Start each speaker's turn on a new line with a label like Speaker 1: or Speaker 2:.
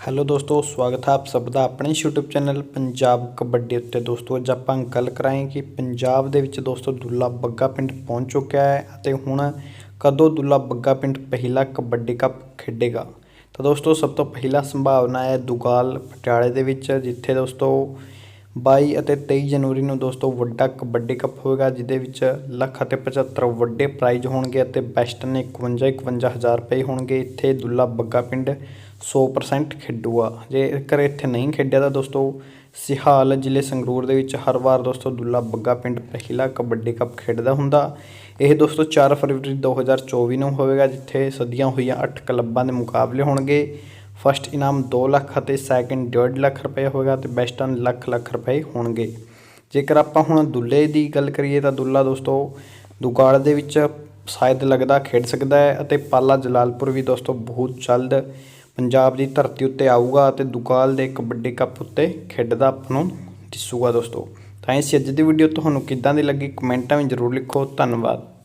Speaker 1: Hello ਦੋਸਤੋ, ਸਵਾਗਤ ਹੈ ਆਪ ਸਭ ਦਾ ਆਪਣੇ YouTube ਚੈਨਲ ਪੰਜਾਬ ਕਬੱਡੀ ਉੱਤੇ। ਦੋਸਤੋ, ਅੱਜ ਆਪਾਂ ਗੱਲ ਕਰਾਂਗੇ ਕਿ ਪੰਜਾਬ ਦੇ ਵਿੱਚ ਦੋਸਤੋ ਦੁੱਲਾ ਬੱਗਾ ਪਿੰਡ ਪਹੁੰਚ ਚੁੱਕਿਆ ਹੈ ਅਤੇ ਹੁਣ ਕਦੋਂ ਦੁੱਲਾ ਬੱਗਾ ਪਿੰਡ ਪਹਿਲਾ ਕਬੱਡੀ ਕੱਪ ਖੇਡੇਗਾ। ਤਾਂ ਦੋਸਤੋ, ਸਭ ਤੋਂ ਪਹਿਲਾ ਸੰਭਾਵਨਾ ਹੈ ਦੁਗਾਲ ਪਟਿਆਲੇ ਦੇ ਵਿੱਚ, ਜਿੱਥੇ ਦੋਸਤੋ ਬਾਈ ਅਤੇ ਤੇਈ ਜਨਵਰੀ ਨੂੰ ਦੋਸਤੋ ਵੱਡਾ ਕਬੱਡੀ ਕੱਪ ਹੋਵੇਗਾ, ਜਿਹਦੇ ਵਿੱਚ ਲੱਖ ਅਤੇ 75 ਵੱਡੇ ਪ੍ਰਾਈਜ਼ ਹੋਣਗੇ ਅਤੇ ਬੈਸਟ ਨੇ 51 51000 ਰੁਪਏ ਹੋਣਗੇ। ਇੱਥੇ ਦੁੱਲਾ ਬੱਗਾ ਪਿੰਡ 100% ਖੇਡੂਗਾ ਜੇਕਰ ਇੱਥੇ ਨਹੀਂ ਖੇਡਿਆ ਤਾਂ ਦੋਸਤੋ ਸਿਹਾਲ ਜ਼ਿਲ੍ਹੇ ਸੰਗਰੂਰ ਦੇ ਵਿੱਚ ਹਰ ਵਾਰ ਦੋਸਤੋ ਦੁੱਲਾ ਬੱਗਾ ਪਿੰਡ ਪਹਿਲਾ ਕਬੱਡੀ ਕੱਪ ਖੇਡਦਾ ਹੁੰਦਾ। ਇਹ ਦੋਸਤੋ 4 ਫਰਵਰੀ 2024 ਨੂੰ ਹੋਵੇਗਾ, ਜਿੱਥੇ ਸਦੀਆਂ ਹੋਈਆਂ 8 ਕਲੱਬਾਂ ਦੇ ਮੁਕਾਬਲੇ ਹੋਣਗੇ। ਫਸਟ ਇਨਾਮ 2 ਲੱਖ ਅਤੇ ਸੈਕਿੰਡ 1.5 ਲੱਖ ਰੁਪਏ ਹੋਏਗਾ ਤੇ ਬੈਸਟ ਲੱਖ ਲੱਖ ਰੁਪਏ ਹੋਣਗੇ। ਜੇਕਰ ਆਪਾਂ ਹੁਣ ਦੁੱਲੇ ਦੀ ਗੱਲ ਕਰੀਏ ਤਾਂ ਦੁੱਲਾ ਦੋਸਤੋ ਦੁਗਾੜ ਦੇ ਵਿੱਚ ਸ਼ਾਇਦ ਲੱਗਦਾ ਖੇਡ ਸਕਦਾ ਹੈ ਅਤੇ ਪਾਲਾ ਜਲਾਲਪੁਰ ਵੀ ਦੋਸਤੋ ਬਹੁਤ ਜਲਦ ਪੰਜਾਬ ਦੀ ਧਰਤੀ ਉੱਤੇ ਆਊਗਾ ਅਤੇ ਦੁਕਾਲ ਦੇ ਕਬੱਡੀ ਕੱਪ ਉੱਤੇ ਖੇਡਦਾ ਆਪਾਂ ਨੂੰ ਦਿਸੂਗਾ ਦੋਸਤੋ। ਤਾਂ ਇਸ ਅੱਜ ਦੀ ਵੀਡੀਓ ਤੁਹਾਨੂੰ ਕਿੱਦਾਂ ਦੀ ਲੱਗੀ? ਕਮੈਂਟਾਂ ਵਿੱਚ ਜ਼ਰੂਰ ਲਿਖੋ। ਧੰਨਵਾਦ।